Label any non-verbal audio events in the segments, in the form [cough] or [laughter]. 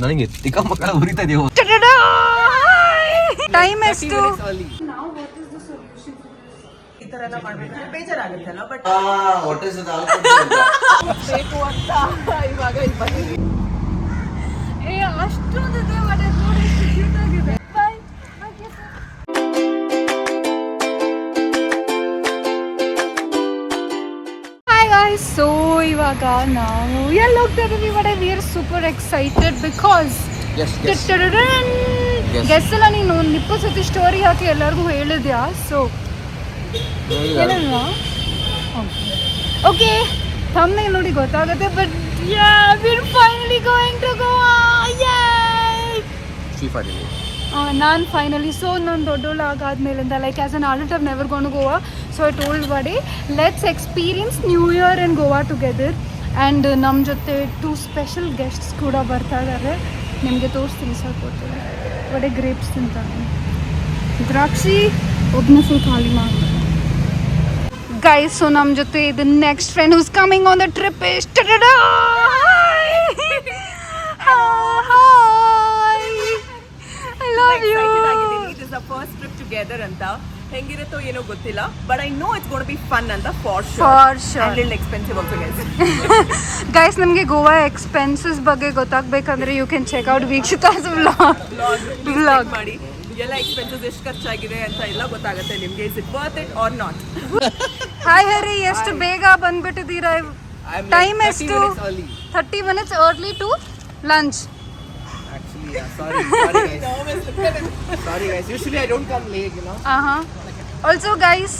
ನನಗೆ ಚಿಕ್ಕ ಮಕ್ಕಳ ಉರಿತಾ ಇದೆಯೋ ಟೈಮ್ ಎಷ್ಟು? ಈ ಇವಾಗ ನಾವು ಎಲ್ಲಿ ಹೋಗ್ತಾ ಇದೀವಿ but we are super excited because guess ಎಲ್ಲ ನೀನು ಒಂದು ಇಪ್ಪತ್ತು ಸತಿ ಸ್ಟೋರಿ ಹಾಕಿ ಎಲ್ಲರಿಗೂ ಹೇಳಿದ್ಯಾ ಸೊ ಓಕೆ ತಮ್ಮನೆ ನೋಡಿ ಗೊತ್ತಾಗುತ್ತೆ but yeah we're finally going to Goa ನಾನು ಫೈನಲಿ ಸೊ ನಾನು ದೊಡ್ಡೋಳು ಆಗಾದ್ಮೇಲಿಂದ like as an adult I've never gone Goa so I told buddy let's experience new year in Goa together and ನಮ್ಮ ಜೊತೆ two special guests ಕೂಡ ಬರ್ತಾ ಇದ್ದಾರೆ ನಿಮಗೆ ತೋರಿಸ್ತೀನಿ ಸ್ವಲ್ಪ ಹೊತ್ತು ಒಡೆ ಗ್ರೇಪ್ಸ್ ತಿಂತಾನೆ. ದ್ರಾಕ್ಷಿ ಒಬ್ಬನ ಫುಲ್ ಖಾಲಿ ಮಾಡಿ ಗೈಸ್ ಸೊ ನಮ್ಮ ಜೊತೆ ಇದು next friend who's coming on the trip is I love you it is the first trip together ಅಂತ. ಹೆಂಗಿರುತ್ತೋ ಏನೋ ಗೊತ್ತಿಲ್ಲ but I know it's gonna be fun ಅಂತ for for sure and expensive also guys guys ನಮಗೆ Goa expenses ಬಗ್ಗೆ ಗೊತ್ತಾಗಬೇಕಂದ್ರೆ you can check out Vikshita's [laughs] vlog vlog ಮಾಡಿ. ಎಲ್ಲ expenses ಎಷ್ಟು ಖರ್ಚಾಗಿದೆ ಅಂತ ಎಲ್ಲ ಗೊತ್ತಾಗುತ್ತೆ ನಿಮಗೆ. Is it worth it or not hi Hari ಎಷ್ಟು ಬೇಗ ಬಂದ್ಬಿಟ್ಟಿದ್ದೀರಾ? ಟೈಮ್ ಎಷ್ಟು? Thirty minutes early to lunch yeah, sorry, sorry guys. sorry guys. Usually I don't come late, you know. ಹಾಂ ಆಲ್ಸೋ ಗೈಸ್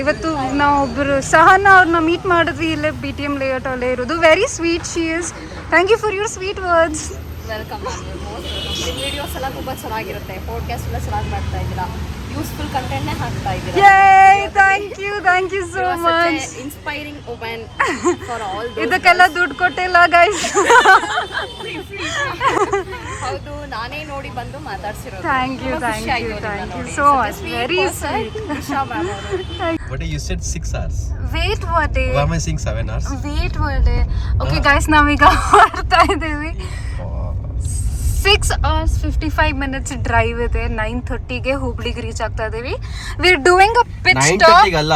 ಇವತ್ತು ನಾವು ಒಬ್ಬರು ಸಹನ ಅವ್ರನ್ನ ಮೀಟ್ ಮಾಡಿದ್ವಿ ಇಲ್ಲೇ ಬಿ ಟಿ ಎಂ ಲೇಔಟ್ ಅಲ್ಲೇ ಇರೋದು. Very sweet she is thank you for your sweet words welcome ನಿಮ್ಮ ವಿಡಿಯೋಸ್ ಎಲ್ಲ ತುಂಬ ಚೆನ್ನಾಗಿರುತ್ತೆ. ಪಾಡ್ಕಾಸ್ಟ್ ಎಲ್ಲ ಚೆನ್ನಾಗಿ ಮಾಡ್ತಾ ಇದ್ದೀರಾ? ಯೂಸ್ಫುಲ್ ಕಂಟೆಂಟ್ನೇ ಹಾಕ್ತಾ ಇದ್ದೀರಾ? Yeah thank you thank you so much inspiring women for all ಇದಕ್ಕೆಲ್ಲ ದುಡ್ಡು ಕೊಟ್ಟಿಲ್ಲ ಗೈಸ್ [laughs] ಹೌದು ನಾನೇ ನೋಡಿ ಬಂದು ಮಾತಾಡ್ಸಿರೋದು. Thank you thank you thank you so much very sweet. But you set six hours wait what Why am I saying 7 hours? Wait day okay guys ನಾವೀಗ ಹೊರಡ್ತಾ ಇದ್ದೀವಿ. Six hours fifty five minutes drive ಇದೆ. Nine ಥರ್ಟಿಗೆ ಹುಬ್ಳಿಗೆ reach ಆಗ್ತಾ ಇದೀವಿ we are doing a pitch nine stop ತರ್ಟಿಗೆ ಅಲ್ಲ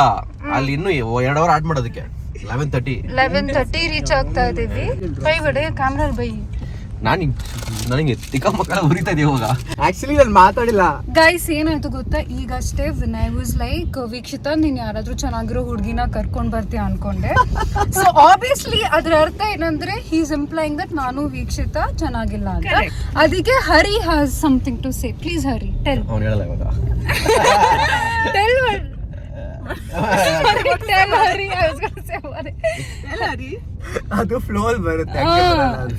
ಅಲ್ಲಿ ಇನ್ನೂ ಎರಡು ಅವರ್ ಆಡ್ ಮಾಡೋದಕ್ಕೆ. Eleven thirty eleven thirty reach ಆಗ್ತಾ ಇದೀವಿ ಬೈ ಬಿಡಿ ಕ್ಯಾಮೆರಾ ಬೈ. ನಾನು ನನಗೆ ತಿಕ್ಕ ಮಕ್ಕಳ ಉರಿತಾ ಇದೆ ಇವಾಗ. Actually, ನಾನು ಮಾತಾಡಿಲ್ಲ. ಗೈಸ್ ಏನಾಯ್ತು ಗೊತ್ತಾ? ಈಗಷ್ಟೇ ವಿನಯ್ ವಾಸ್ ಲೈಕ್ ವೀಕ್ಷಿತ ನೀನ್ ಯಾರಾದ್ರೂ ಚೆನ್ನಾಗಿರೋ ಹುಡುಗಿನ ಕರ್ಕೊಂಡ್ ಬರ್ತೀಯ ಅನ್ಕೊಂಡೆ. ಸೊ ಆಬ್ವಿಯಸ್ಲಿ ಅದ್ರ ಅರ್ಥ ಏನಂದ್ರೆ ಹೀಸ್ ಎಂಪ್ಲಾಯಿಂಗ್ ದಟ್ ನಾನು ವೀಕ್ಷಿತ ಚೆನ್ನಾಗಿಲ್ಲ ಅಂತ. ಅದಕ್ಕೆ Hari has something to say please Hari tell ಅವ್ನು ಹೇಳಲ್ಲ ಇವಾಗ. ಟೆಲ್ ಅದು ಫ್ಲೋ ಅಲ್ಲಿ ಬರುತ್ತೆ.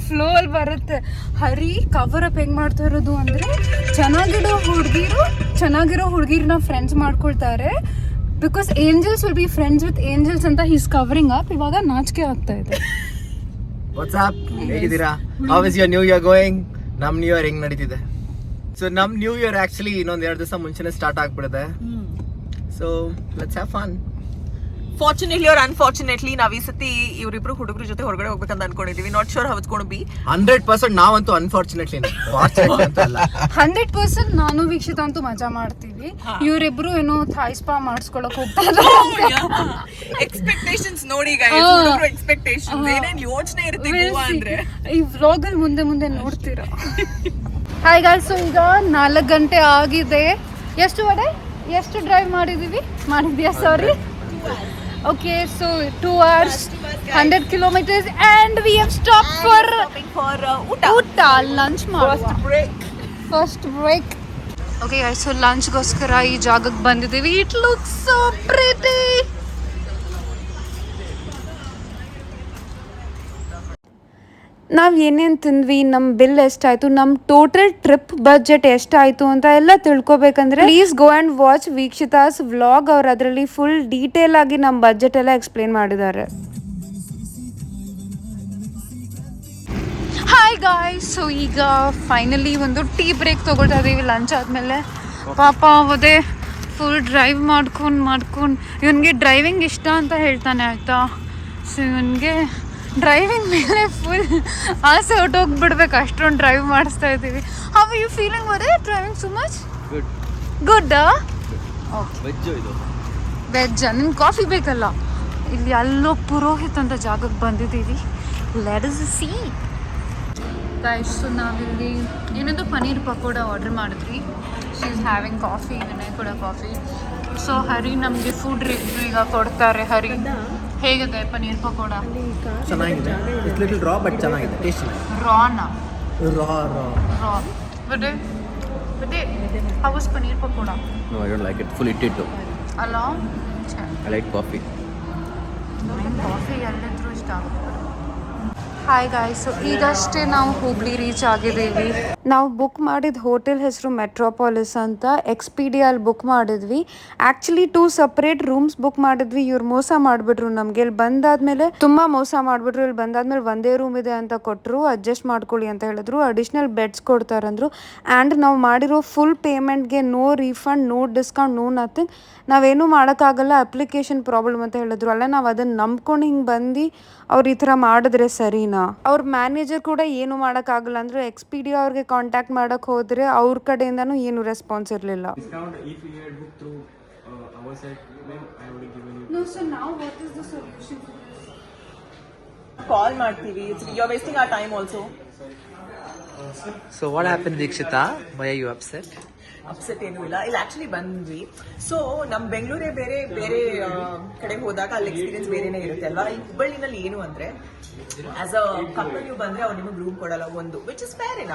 ಫ್ಲೋ ಅಲ್ಲಿ ಬರುತ್ತೆ. ಹರಿ ಕವರ್ ಅಪ್ ಹೆಂಗ್ ಮಾಡ್ತಾ ಇರೋದು ಅಂದ್ರೆ ಚೆನ್ನಾಗಿರೋ ಹುಡುಗಿರು ಚೆನ್ನಾಗಿರೋ ಹುಡುಗಿರ್ನ ಫ್ರೆಂಡ್ಸ್ ಮಾಡ್ಕೊಳ್ತಾರೆ. Because angels will be friends with angels ಅಂತ ಹೀಸ್ ಕವರಿಂಗ್ ಅಪ್ ಇವಾಗ ನಾಚಿಕೆ ಆಗ್ತಾ ಇದೆ. What's up? ಹೇಗಿದ್ದೀರಾ? How is your new year going ನಮ್ ನ್ಯೂ ಇಯರ್ ಹೆಂಗ್ ನಡೀತಿದೆ? ಸೊ ನಮ್ ನ್ಯೂ ಇಯರ್ ಆಕ್ಚುಲಿ ಇನ್ನೊಂದ್ ಎರಡು ದಿವಸ ಮುಂಚೆನೆ ಸ್ಟಾರ್ಟ್ ಆಗ್ಬಿಡುತ್ತೆ. So let's have fun fortunately ಅವ್ರ ಅನ್ಫಾರ್ಚುನೇಟ್ಲಿ ನಾವ್ ಈ ಸತಿ ಇವರಿಬ್ರು ಹುಡುಗರ ಜೊತೆ ಹೊರಗಡೆ ಹೋಗ್ಬೇಕಂತ ಅನ್ಕೊಂಡಿದೀವಿ. Not sure how it's gonna be hundred percent ನಾವಂತೂ ಅನ್ಫಾರ್ಚುನೇಟ್ಲಿ ಹಂಡ್ರೆಡ್ ಪರ್ಸೆಂಟ್ ನಾನು ವೀಕ್ಷಿತ ಅಂತೂ ಮಜಾ ಮಾಡ್ತೀವಿ. ಇವರಿಬ್ರು ಏನೋ ಥಾಯ್ ಸ್ಪಾ ಮಾಡಿಸ್ಕೊಳಕ್ ಹೋಗ್ತಾರೆ ಎಕ್ಸ್ಪೆಕ್ಟೇಷನ್ಸ್ ನೋಡಿ ಎಕ್ಸ್ಪೆಕ್ಟೇಷನ್ ಏನೇನ್ ಯೋಚನೆ ಇರುತ್ತೆ ಗೋವಾ ಅಂದ್ರೆ? ಈ ವ್ಲಾಗ್ ಅಲ್ಲಿ ಮುಂದೆ ಮುಂದೆ ನೋಡ್ತೀರಾ. ಹಾಯ್ ಗಾಯ್ಸ್ ಸೊ ಈಗ ನಾಲ್ಕು ಗಂಟೆ ಆಗಿದೆ. ಎಷ್ಟು ವಡೆ ಎಷ್ಟು ಡ್ರೈವ್ ಮಾಡಿದೀವಿ ಮಾಡಿದ್ಯಾ? Sorry okay so two hours hundred kilometers and we have stop for for ಊಟ ಊಟ lunch break first break okay so ಲಂಚ್ಗೋಸ್ಕರ ಈ ಜಾಗಕ್ಕೆ ಬಂದಿದ್ದೀವಿ. ಇಟ್ ಲುಕ್ಸ್ ಸೋ ಪ್ರಿಟಿ ನಾವು ಏನೇನು ತಿಂದ್ವಿ ನಮ್ಮ ಬಿಲ್ ಎಷ್ಟಾಯಿತು ನಮ್ಮ ಟೋಟಲ್ ಟ್ರಿಪ್ ಬಜೆಟ್ ಎಷ್ಟಾಯಿತು ಅಂತ ಎಲ್ಲ ತಿಳ್ಕೊಬೇಕಂದ್ರೆ please go and watch Vikshita's vlog ಅವ್ರು ಅದರಲ್ಲಿ ಫುಲ್ ಡೀಟೇಲ್ ಆಗಿ ನಮ್ಮ ಬಜೆಟ್ ಎಲ್ಲ ಎಕ್ಸ್ಪ್ಲೇನ್ ಮಾಡಿದ್ದಾರೆ. ಹಾಯ್ ಗಾಯ್ ಸೊ ಈಗ ಫೈನಲಿ ಒಂದು ಟೀ ಬ್ರೇಕ್ ತೊಗೊಳ್ತಾ ಇದ್ದೀವಿ ಲಂಚ್ ಆದಮೇಲೆ. ಪಾಪ ಅವದೇ ಫುಲ್ ಡ್ರೈವ್ ಮಾಡ್ಕೊಂಡು ಮಾಡ್ಕೊಂಡು. ಇವನಿಗೆ ಡ್ರೈವಿಂಗ್ ಇಷ್ಟ ಅಂತ ಹೇಳ್ತಾನೆ, ಆಯಿತಾ? ಸೊ ಇವನಿಗೆ ಡ್ರೈವಿಂಗ್ ಮೇಲೆ ಫುಲ್ ಆಸೆ ಹೊಟ್ಟೋಗ್ಬಿಡ್ಬೇಕು ಅಷ್ಟೊಂದು ಡ್ರೈವ್ ಮಾಡಿಸ್ತಾ ಇದ್ದೀವಿ. How you feeling were driving so much good good veg ಇದು? ವೆಜ್ ನಿಮ್ಗೆ ಕಾಫಿ ಬೇಕಲ್ಲ? ಇಲ್ಲಿ ಅಲ್ಲೋ ಪುರೋಹಿತ್ ಅಂತ ಜಾಗಕ್ಕೆ ಬಂದಿದ್ದೀವಿ. Let us see guys so ನಾವಿಲ್ಲಿ ಏನದು? ಪನ್ನೀರ್ ಪಕೋಡ ಆರ್ಡರ್ ಮಾಡಿದ್ವಿ. She is having coffee Vinay ಕೂಡ ಕಾಫಿ ಸೊ ಹರಿ ನಮಗೆ ಫುಡ್ ರಿವ್ಯೂ ಈಗ ಕೊಡ್ತಾರೆ ಹರಿ. ಹೇಗಿದೆ ಪನ್ನೀರ್ ಪಕೋಡ? ಚೆನ್ನಾಗಿದೆ. ಇಟ್ಸ್ ಲಿಟಲ್ ರಾ ಬಟ್ ಚೆನ್ನಾಗಿದೆ. Taste ರಾನ raw raw raw but but how was paneer pakoda? No I don't like it full it ಇಟ್ಟಿಟ್ಟು ಅಲ್ಲ I like coffee coffee ಎಲ್ಲದ್ರೂ ಇಷ್ಟ ಆಗುತ್ತೆ. ಹಾಯ್ ಗಾಯ್ಸ್ ಈಗಷ್ಟೇ ನಾವು ಹುಬ್ಳಿ ರೀಚ್ ಆಗಿದ್ದೀವಿ. ನಾವು ಬುಕ್ ಮಾಡಿದ ಹೋಟೆಲ್ ಹೆಸರು ಮೆಟ್ರೋಪಾಲಿಸ್ ಅಂತ ಎಕ್ಸ್ಪೀಡಿಯಲ್ಲಿ ಬುಕ್ ಮಾಡಿದ್ವಿ. Actually two separate rooms book ಮಾಡಿದ್ವಿ. ಇವ್ರು ಮೋಸ ಮಾಡಿಬಿಟ್ರು ನಮಗೆ. ಇಲ್ಲಿ ಬಂದಾದ್ಮೇಲೆ ತುಂಬ ಮೋಸ ಮಾಡಿಬಿಟ್ರು. ಇಲ್ಲಿ ಬಂದಾದ್ಮೇಲೆ ಒಂದೇ ರೂಮ್ ಇದೆ ಅಂತ ಕೊಟ್ಟರು ಅಡ್ಜಸ್ಟ್ ಮಾಡ್ಕೊಳ್ಳಿ ಅಂತ ಹೇಳಿದ್ರು. ಅಡಿಷ್ನಲ್ ಬೆಡ್ಸ್ ಕೊಡ್ತಾರಂದ್ರು ಆ್ಯಂಡ್ ನಾವು ಮಾಡಿರೋ full ಪೇಮೆಂಟ್ಗೆ no refund no discount no nothing ನಾವೇನು ಮಾಡೋಕ್ಕಾಗಲ್ಲ. ಅಪ್ಲಿಕೇಶನ್ ಪ್ರಾಬ್ಲಮ್ ಅಂತ ಹೇಳಿದ್ರು. ಅಲ್ಲ, ನಾವು ಅದನ್ನು ನಂಬ್ಕೊಂಡು ಹಿಂಗೆ ಬಂದು ಅವ್ರು ಈ ಥರ ಮಾಡಿದ್ರೆ ಸರಿನಾ? ಅವ್ರ ಮ್ಯಾನೇಜರ್ ಕೂಡ ಏನು ಮಾಡೋಕ್ಕಾಗಲ್ಲ ಅಂದ್ರೆ ಎಕ್ಸ್ ಪಿ ಡಿ ಅವ್ರಿಗೆ ಕಾಂಟ್ಯಾಕ್ಟ್ ಮಾಡಕ್ ಹೋದ್ರೆ ಅವ್ರ ಕಡೆಯಿಂದನೂ ಏನು ರೆಸ್ಪಾನ್ಸ್ ಇರಲಿಲ್ಲ. Through uh? ಕಾಲ್ ಮಾಡ್ತೀವಿ. You are wasting our time also so what happen Dikshita why you upset upset ಏನೂ ಇಲ್ಲ. ಇಲ್ಲಿ ಆಕ್ಚುಲಿ ಬಂದ್ವಿ. ಸೊ ನಮ್ ಬೆಂಗಳೂರೇ ಬೇರೆ ಬೇರೆ ಕಡೆ ಹೋದಾಗ ಅಲ್ಲಿ ಎಕ್ಸ್ಪೀರಿಯನ್ಸ್ ಬೇರೆನೇ ಇರುತ್ತೆ ಅಲ್ವಾ? ಈ ಹುಬ್ಬಳ್ಳಿನಲ್ಲಿ ಏನು ಅಂದ್ರೆ ಆಸ್ ಅ ಕಪಲ್ ನೀವು ಬಂದ್ರೆ ಅವ್ರು ನಿಮಗೆ ರೂಮ್ ಕೊಡಲ್ಲ ಒಂದು which is fair in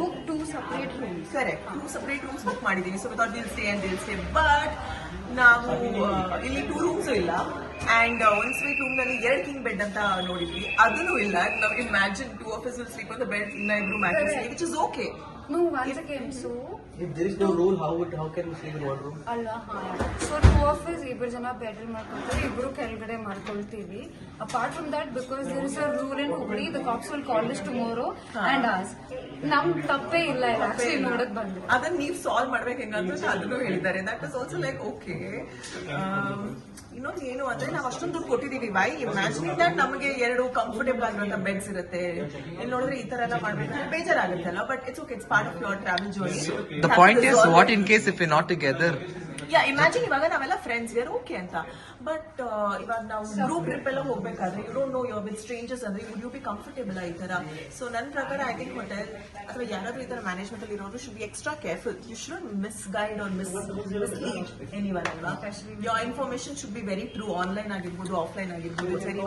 book two separate rooms. Correct two separate rooms book ಮಾಡಿದ್ದೀವಿ so without deal stay and deal stay but ನಾವು ಇಲ್ಲಿ ಟೂ ರೂಮ್ಸ್ ಇಲ್ಲ. ಅಂಡ್ ಒನ್ ಸ್ವೀಟ್ ರೂಮ್ನಲ್ಲಿ ಎರಡು ಕಿಂಗ್ ಬೆಡ್ ಅಂತ ನೋಡಿದ್ವಿ. ಅದನ್ನು ಇಲ್ಲ. ನಾವು imagine two of us sleep the bed ಇನ್ನ ಇಬ್ರು mattress which is okay No, once again, so if there is no rule how would how can you sleep in one room ಅಲ್ಲ so two of is ಇಬ್ರು ಜನ bedroom ಮಾಡ್ಕೊಳ್ತೀವಿ ಇಬ್ರು ಕೆಳಗಡೆ ಮಾಡ್ಕೊಳ್ತೀವಿ. Apart from that because there is a rule in Hubli the cops will call us tomorrow and as ನಮ್ ತಪ್ಪೇ ಇಲ್ಲ ಇಲ್ಲ ಆಕ್ಚುಲಿ ನೋಡಕ್ ಬಂದ್ರೆ ಅದನ್ನ ನೀವು ಸಾಲ್ವ್ ಮಾಡ್ಬೇಕು ಹೆಂಗಂತ ಅದನ್ನು ಹೇಳಿದ್ದಾರೆ. That is also like okay ಇನ್ನೊಂದು ಏನು ಅಂದ್ರೆ ನಾವು ಅಷ್ಟೊಂದು ದುಡ್ಡು ಕೊಟ್ಟಿದೀವಿ. ವೈ ಇಮ್ಯಾಜಿನಿಂಗ್ ದಟ್ ನಮಗೆ ಎರಡು ಕಂಫರ್ಟೇಬಲ್ ಆಗಿರುವಂತ ಬೆಡ್ಸ್ ಇರುತ್ತೆ. ಇಲ್ಲಿ ನೋಡಿದ್ರೆ ಈ ತರ ಎಲ್ಲ ಮಾಡ್ಬೇಕು. ಬೇಜಾರಾಗುತ್ತಲ್ಲ but it's okay it's part of your travel journey the point is what in case if you not together yeah imagine ಇವಾಗ ನಾವೆಲ್ಲ ಫ್ರೆಂಡ್ಸ್ ವೇರ್ ಓಕೆ ಅಂತ. ಬಟ್ ಇವಾಗ ನಾವು ಗ್ರೂಪ್ ಟ್ರಿಪ್ ಎಲ್ಲ ಹೋಗ್ಬೇಕಾದ್ರೆ you don't know your with strangers ಅಂದ್ರೆ would you be comfortable ಈ ತರ. ಸೊ ನನ್ನ ಪ್ರಕಾರ ಐ ಥಿಂಕ್ ಹೋಟೆಲ್ ಅಥವಾ ಯಾರಾದ್ರೂ ಈ ತರ ಮ್ಯಾನೇಜ್ಮೆಂಟ್ ಅಲ್ಲಿ ಇರೋರು should be extra careful you should miss guide or miss miss any one ಅಲ್ವಾ your information should be very true online ಆಗಿರ್ಬೋದು ಆಫ್ಲೈನ್ ಆಗಿರ್ಬೋದು ವೆರಿ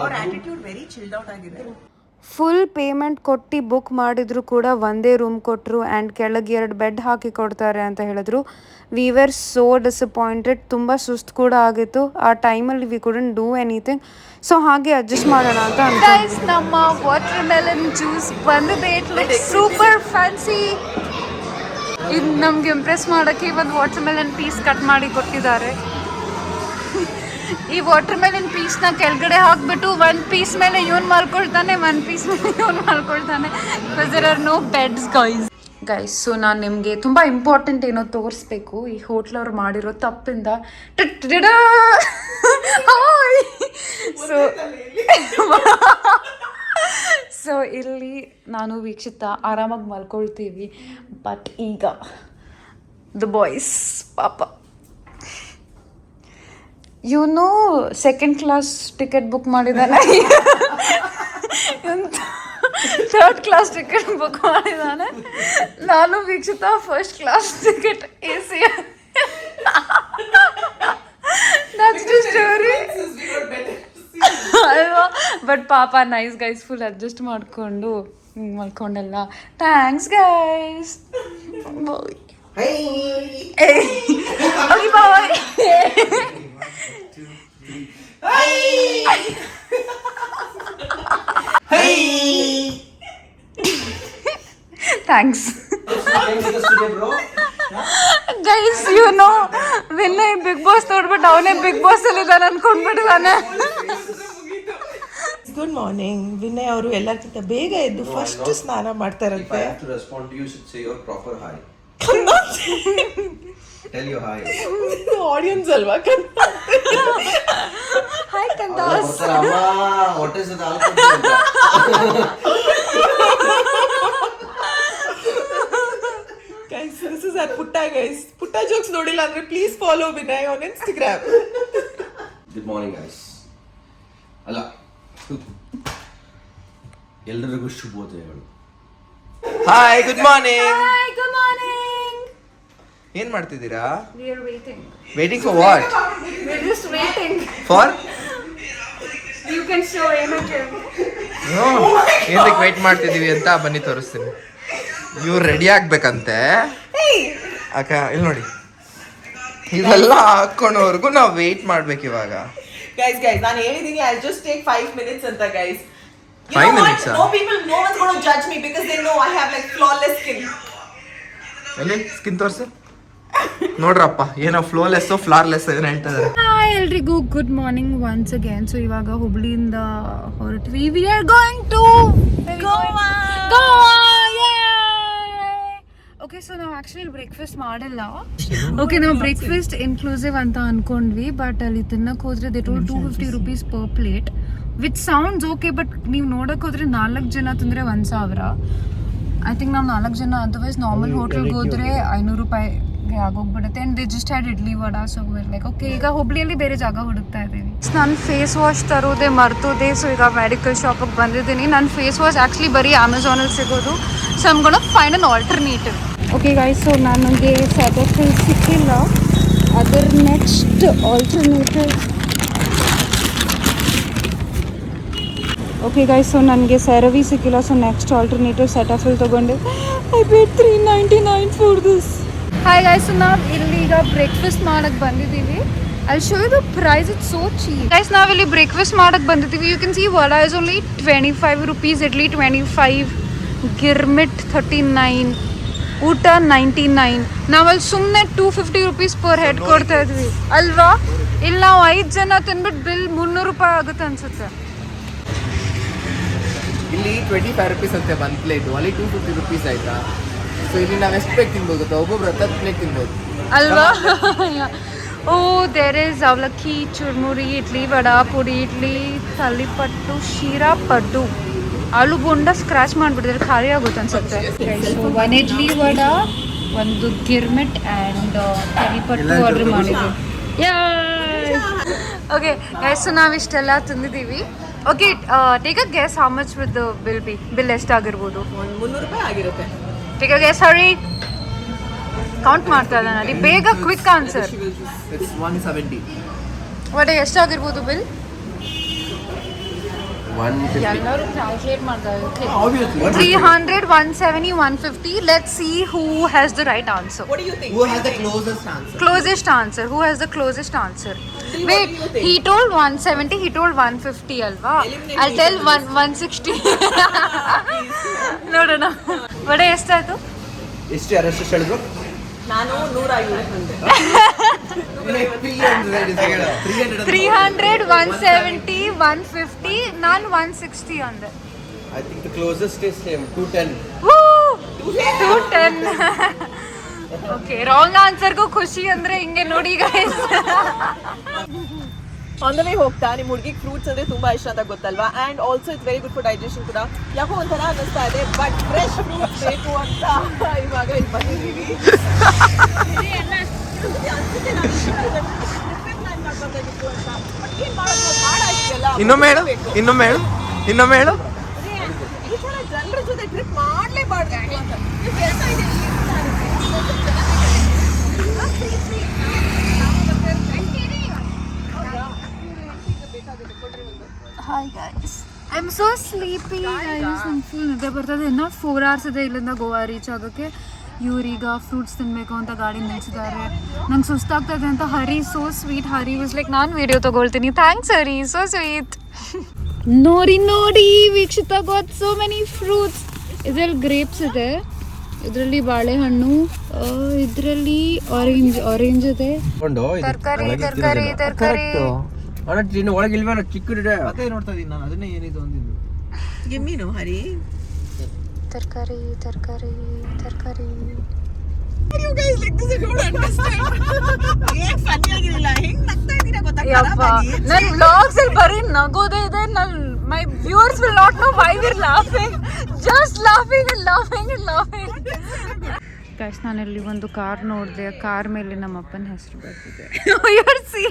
ಅವ್ರ ಆಟಿಟ್ಯೂಡ್ ವೆರಿ ಚಿಲ್ಡ್ ಔಟ್ ಆಗಿದೆ. ಫುಲ್ ಪೇಮೆಂಟ್ ಕೊಟ್ಟು ಬುಕ್ ಮಾಡಿದ್ರು ಕೂಡ ಒಂದೇ ರೂಮ್ ಕೊಟ್ಟರು ಆ್ಯಂಡ್ ಕೆಳಗೆ ಎರಡು ಬೆಡ್ ಹಾಕಿ ಕೊಡ್ತಾರೆ ಅಂತ ಹೇಳಿದ್ರು. ವಿ ವರ್ ಸೋ ಡಿಸಪಾಯಿಂಟೆಡ್ ತುಂಬ ಸುಸ್ತು ಕೂಡ ಆಗಿತ್ತು. ಆ ಟೈಮಲ್ಲಿ we couldn't do anything so ಹಾಗೆ ಅಡ್ಜಸ್ಟ್ ಮಾಡೋಣ ಅಂತ ನಮ್ಮ ವಾಟರ್ ಮೆಲನ್ ಜ್ಯೂಸ್ ಬಂದಿದೆ ಸೂಪರ್ ಫ್ಯಾನ್ಸಿ ಇದು ನಮ್ಗೆ ಇಂಪ್ರೆಸ್ ಮಾಡೋಕ್ಕೆ ಒಂದು ವಾಟರ್ ಮೆಲನ್ ಪೀಸ್ ಕಟ್ ಮಾಡಿ ಕೊಟ್ಟಿದ್ದಾರೆ. ಈ ವಾಟರ್ ಮೇಲಿನ ಪೀಸ್ನ ಕೆಳಗಡೆ ಹಾಕ್ಬಿಟ್ಟು ಒಂದು ಪೀಸ್ ಮೇಲೆ ಇವನ್ ಮಾಡ್ಕೊಳ್ತಾನೆ ಒಂದು ಪೀಸ್ ಮೇಲೆ ಇವನ್ ಮಾಡ್ಕೊಳ್ತಾನೆ. Because there are no beds guys guys so ನಾನು ನಿಮಗೆ ತುಂಬ ಇಂಪಾರ್ಟೆಂಟ್ ಏನೋ ತೋರಿಸ್ಬೇಕು. ಈ ಹೋಟ್ಲವ್ರು ಮಾಡಿರೋ ತಪ್ಪಿಂದ. ಸೊ ಸೊ ಇಲ್ಲಿ ನಾನು ವೀಕ್ಷಿತ ಆರಾಮಾಗಿ ಮಲ್ಕೊಳ್ತೀವಿ. ಬಟ್ ಈಗ ದ ಬಾಯ್ಸ್ ಪಾಪ. ಇವನು ಸೆಕೆಂಡ್ ಕ್ಲಾಸ್ ಟಿಕೆಟ್ ಬುಕ್ ಮಾಡಿದ್ದಾನೆ. ಥರ್ಡ್ ಕ್ಲಾಸ್ ಟಿಕೆಟ್ ಬುಕ್ ಮಾಡಿದ್ದಾನೆ. ನಾನು ವೀಕ್ಷಿತ first class ticket A C story ಅಲ್ವಾ ಬಟ್ ಪಾಪ ನೈಸ್ ಗೈಸ್ ಫುಲ್ ಅಡ್ಜಸ್ಟ್ ಮಾಡಿಕೊಂಡು ಮಾಡ್ಕೊಂಡೆಲ್ಲ thanks guys bye okay bye thanks guys you know Vinay big boss ನೋಡ್ಬಿಟ್ಟು ಅವನೇ big boss ಅಲ್ಲಿ ಇದ್ದಾನೆ ಅನ್ಕೊಂಡ್ಬಿಟ್ಟಿದ್ದಾನೆ ಗುಡ್ ಮಾರ್ನಿಂಗ್ ವಿನಯ್ ಅವರು ಎಲ್ಲರಿಗಿಂತ ಬೇಗ ಎದ್ದು ಫಸ್ಟ್ ಸ್ನಾನ ಮಾಡ್ತಾರಂತೆ ಟೆಲ್ ಯು ಹಾಯ್ ಆಡಿಯನ್ಸ್ ಅಲ್ವಾ? [laughs] ಹಾಯ್ ಕಂದಾಸ್ ಹೊಟ್ಟೆ ಸದ ಗೈಸ್ ದಿಸ್ ಇಸ್ ಆರ್ ಪುಟ್ಟ ಗೈಸ್ ಪುಟ್ಟ ಜೋಕ್ಸ್ ನೋಡಿಲ್ಲ ಅಂದ್ರೆ please follow Vinay on Instagram good morning guys ಅಲ್ಲ ಎಲ್ಲರಿಗೂ ಶುಭೋದಯಗಳು. Hi good morning hi good morning ಏನ್ ಮಾಡ್ತಿದ್ದೀರಾ? Waiting waiting for what we are just waiting for you can show ಏನಕ್ಕೆ wait ಮಾಡ್ತಿದೀವಿ ಅಂತ ಬನ್ನಿ ತೋರಿಸ್ತೀನಿ. ಇವ್ರು ರೆಡಿ ಆಗ್ಬೇಕಂತೆ. ಅಕ್ಕ ಇಲ್ಲಿ ನೋಡಿ. ಇದೆಲ್ಲ ಹಾಕೊಂಡವರೆಗೂ ನಾವು ವೇಟ್ ಮಾಡ್ಬೇಕು ಇವಾಗ. ಗೈಸ್ ಗೈಸ್ ನಾನು ಹೇಳಿದೀನಿ I just take five minutes ಅಂತ ಗೈಸ್ Five minutes ಆ? No no no one's going to judge me because they know I have like flawless ಎಲ್ಲಿ? ಸ್ಕಿನ್ ತೋರ್ಸು. ನೋಡ್ರಪ್ಪ ಏನೋ ಫ್ಲೋಲೆಸ್ ಫ್ಲಾರ್ಲೆಸ್ ಏನೋ ಹೇಳ್ತಾ ಇದಾರೆ ಹಾಯ್ ಎಲ್ರಿಗೂ good morning once again so ಇವಾಗ ಹುಬ್ಳಿಯಿಂದ ಹೊರಟ್ವಿ. We are going to Goa okay so ನಾವು ಆಕ್ಚುಲಿ ಬ್ರೇಕ್ಫಾಸ್ಟ್ ಮಾಡಿಲ್ಲ. ಓಕೆ ನಾವು ಬ್ರೇಕ್ಫಾಸ್ಟ್ ಇನ್ಕ್ಲೂಸಿವ್ ಅಂತ ಅನ್ಕೊಂಡ್ವಿ ಬಟ್ ಅಲ್ಲಿ ತಿನ್ನಕ್ಕೆ ಹೋದ್ರೆ they told two fifty rupees per plate with sounds okay but ನೀವು ನೋಡಕ್ಕೆ ಹೋದ್ರೆ ನಾಲ್ಕು ಜನ ತಿಂದರೆ ಒಂದು ಸಾವಿರ. ಐ ಥಿಂಕ್ ನಾವು ನಾಲ್ಕು ಜನ ಅದರ್ವೈಸ್ ನಾರ್ಮಲ್ ಹೋಟೆಲ್ಗೆ ಹೋದ್ರೆ ಐನೂರು ರೂಪಾಯಿಗೆ ಆಗೋಗ್ಬಿಡುತ್ತೆ and they just had idli vada so like okay ಈಗ ಹುಬ್ಳಿಯಲ್ಲಿ ಬೇರೆ ಜಾಗ ಹುಡುಕ್ತಾ ಇದ್ದೀವಿ ನಾನು ಫೇಸ್ ವಾಶ್ ತರೋದೇ ಮರ್ತೋದೆ ಸೊ ಈಗ ಮೆಡಿಕಲ್ ಶಾಪಿಗೆ ಬಂದಿದ್ದೀನಿ ನನ್ನ ಫೇಸ್ ವಾಶ್ ಆ್ಯಕ್ಚುಲಿ ಬರೀ ಅಮೆಝಾನಲ್ಲಿ ಸಿಗೋದು so ನಮ್ಗೊಂಡು find an alternative okay guys so ನನಗೆ ಸೆಟಫಿಲ್ ಸಿಕ್ಕಿಲ್ಲ ಅದರ next alternative okay guys so ನನಗೆ ಸೆರವಿ ಸಿಕ್ಕಿಲ್ಲ ಸೊ ನೆಕ್ಸ್ಟ್ ಆಲ್ಟರ್ನೇಟಿವ್ ಸೆಟಫಿಲ್ ತೊಗೊಂಡೆ I paid three ninety nine for this hi guys ನಾವು ಇಲ್ಲಿ ಈಗ ಬ್ರೇಕ್ಫಾಸ್ಟ್ ಮಾಡಕ್ಕೆ ಬಂದಿದ್ದೀವಿ. ಅಲ್ಲಿ show you the price it so cheap guys ಇಲ್ಲಿ ಬ್ರೇಕ್ಫಾಸ್ಟ್ ಮಾಡಕ್ಕೆ ಬಂದಿದ್ದೀವಿ. You can see vada is only twenty five rupees idli twenty five girmit thirty nine ಊಟ ನೈಂಟಿ ನೈನ್ ನಾವಲ್ಲಿ ಸುಮ್ಮನೆ two fifty rupees per head ಕೊಡ್ತಾ ಇದ್ವಿ. ಅಲ್ವಾ? ಇಲ್ಲಿ ನಾವು ಐದು ಜನ ತಿನ್ಬಿಟ್ಟು ಬಿಲ್ ಮುನ್ನೂರು ರೂಪಾಯಿ ಆಗುತ್ತೆ ಅನ್ಸುತ್ತೆ. ಇಲ್ಲಿ ಟ್ವೆಂಟಿ ಫೈವ್ ರುಪೀಸ್ ಅಂತೆ ಒಂದು ಪ್ಲೇಟು ಅಲ್ಲಿ ಟೂ ಫಿಫ್ಟಿ ರುಪೀಸ್ ಆಯ್ತಾ? ಸೊ ಇಲ್ಲಿ ನಾವು ಎಷ್ಟು ಪ್ಲೇಟ್ ತಿನ್ಬೋದು ಗೊತ್ತಾ? ಒಬ್ಬೊಬ್ರು ಹತ್ತು ಪ್ಲೇಟ್ ತಿನ್ಬೋದು. ಅಲ್ವಾ? [laughs] ಓ ದೇರ್ ಇಸ್ ಅವಲಕ್ಕಿ ಚುರ್ಮುರಿ ಇಡ್ಲಿ ವಡಾ ಪುಡಿ ಇಡ್ಲಿ ತಲಿಪಟ್ಟು ಶೀರಾ ಪಡ್ಡು. ಆಲೂ ಬೋಂಡ ಸ್ಕ್ರಾಚ್ ಮಾಡಿಬಿಟ್ಟಿದ್ರೆ ಖಾಲಿ ಆಗುತ್ತೆ ಅನ್ಸುತ್ತೆ. ಒನ್ ಇಡ್ಲಿ ವಡಾ ಒಂದು ಗಿರ್ಮಿಟ್ ಆ್ಯಂಡ್ ತಲಿಪಟ್ಟು ಆರ್ಡರ್ ಮಾಡಿದ್ವಿ ಓಕೆ ಸೊ ನಾವು ಇಷ್ಟೆಲ್ಲ ತಿಂದಿದ್ದೀವಿ. Okay take a guess how much with bill be bill ಎಷ್ಟಾಗಿರ್ಬೋದು ಒಂದು ಮುನ್ನೂರು ರೂಪಾಯಿ ಆಗಿರುತ್ತೆ. ಟೇಕ್ ಸಾರಿ ಕೌಂಟ್ ಮಾಡ್ತಾ ಇದ್ದಾನೆ ಅಲ್ಲಿ ಬೇಗ ಕ್ವಿಕ್ ಆನ್ಸರ್ ಒಡೆ ಎಷ್ಟಾಗಿರ್ಬೋದು ಬಿಲ್ ಒನ್ ಎಲ್ಲರೂ ಕ್ಯಾಲ್ಕುಲೇಟ್ ಮಾಡ್ತಾ ಇದ್ದಾರೆ three hundred one seventy one fifty let see who has the right answer What do you think? Who has the closest answer closest answer who has the closest answer Wait, he told one seventy he told one fifty ಅಲ್ವಾ I tell one one sixty ನೋಡೋಣ ವಡೆ ಎಷ್ಟಾಯ್ತು? ಎಷ್ಟು ಯಾರು ಹೇಳಿದ್ರು? ನಾನು ನೂರ three hundred one seventy one fifty ನಾನು one sixty ಅಂದೆ. I think the closest is same to ten to ten okay wrong ಆನ್ಸರ್ಗೂ ಖುಷಿ ಅಂದ್ರೆ ಹಿಂಗೆ ನೋಡಿ ಗೈಸ್ ಆನ್ ದ ವೇ ಹೋಗ್ತಾ ನಿಮ್ಮ ಹುಡುಗಿಗೆ ಫ್ರೂಟ್ಸ್ ಅಂದ್ರೆ ತುಂಬಾ ಇಷ್ಟ ಅಂತ ಗೊತ್ತಲ್ವಾ? And also it's very good for digestion ಕೂಡ. ಯಾಕೋ ಒಂಥರ ಅನ್ನಿಸ್ತಾ ಇದೆ ಬಟ್ ಫ್ರೆಶ್ ಫ್ರೂಟ್ಸ್ ಬೇಕು ಅಂತ ಇವಾಗ ಇಲ್ಲಿ ಬಂದಿದ್ದೀವಿ ಇನ್ನೊಮ್ಮೆ ಹೇಳು ಇನ್ನೊಮ್ಮೆ ಹೇಳು ಇನ್ನೊಮ್ಮೆ ಹೇಳು ಜನರ ಜೊತೆ ಟ್ರಿಪ್ ಮಾಡ್ಲೇಬಾರ್ದು ಅಂತ ನೀವು ಕೆಲಸ ಇದೆ hi guys I am so sleepy guys ನಂಗೆ ಫುಲ್ ನಿದ್ದೆ ಬರ್ತದೆ ಇನ್ನೂ ಫೋರ್ ಅವರ್ಸ್ ಇದೆ ಇಲ್ಲಿಂದ ಗೋವಾ ರೀಚ್ ಆಗೋಕ್ಕೆ ಇವ್ರೀಗ ಫ್ರೂಟ್ಸ್ ತಿನ್ನಬೇಕು ಅಂತ ಗಾಡಿ ನಿಲ್ಸಿದ್ದಾರೆ ನಂಗೆ ಸುಸ್ತಾಗ್ತದೆ ಅಂತ Hari so sweet Hari was like ನಾನು ವಿಡಿಯೋ ತಗೊಳ್ತೀನಿ. ಥ್ಯಾಂಕ್ಸ್ ಹರಿ. ಸೋ ಸ್ವೀಟ್ ನೋಡಿ ನೋಡಿ Vikshita got so many fruits ಇದರಲ್ಲಿ ಗ್ರೇಪ್ಸ್ ಇದೆ. ಇದರಲ್ಲಿ ಬಾಳೆಹಣ್ಣು ಇದರಲ್ಲಿ ಆರೆಂಜ್ ಆರೆಂಜ್ ಇದೆ. ತರಕಾರಿ ತರಕಾರಿ ತರಕಾರಿ. ಇನ್ನು ಒಳಗೆ ಇಲ್ವೇನೋ ಚಿಕ್ಕದಿದೆ. ಅದೇ ನೋಡ್ತಾ ಇದೀನಿ ನಾನು. ಅದನ್ನೇ ಏನಿದು ಅಂದಿದ್ದು. ಗಿಮ್ಮಿನು ಹರಿ. ತರಕಾರಿ ತರಕಾರಿ ತರಕಾರಿ. ವ್ಲಾಗ್ಸ್ ಅಲ್ಲಿ ಬರೀ ನಗೋದೇ ಇದೆ. ನನ್ನ my viewers will not know why we're laughing just laughing and laughing and laughing guys ನಾನಲ್ಲಿ ಒಂದು ಕಾರ್ ನೋಡಿದೆ. ಕಾರ್ ಮೇಲೆ ನಮ್ಮ ಅಪ್ಪನ ಹೆಸರು ಬರ್ತಿದೆ here see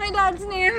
my dad's name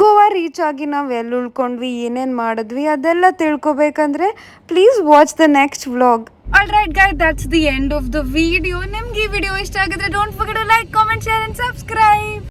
Goa reach ಆಗಿ ನಾವು ಎಲ್ಲಿ ಉಳ್ಕೊಂಡ್ವಿ, ಏನೇನು ಮಾಡಿದ್ವಿ, ಅದೆಲ್ಲ ತಿಳ್ಕೊಬೇಕಂದ್ರೆ please watch the next vlog all right guy that's the end of the video ನಿಮ್ಗೆ ಈ ವಿಡಿಯೋ ಇಷ್ಟ ಆಗಿದ್ರೆ don't forget like comment share and subscribe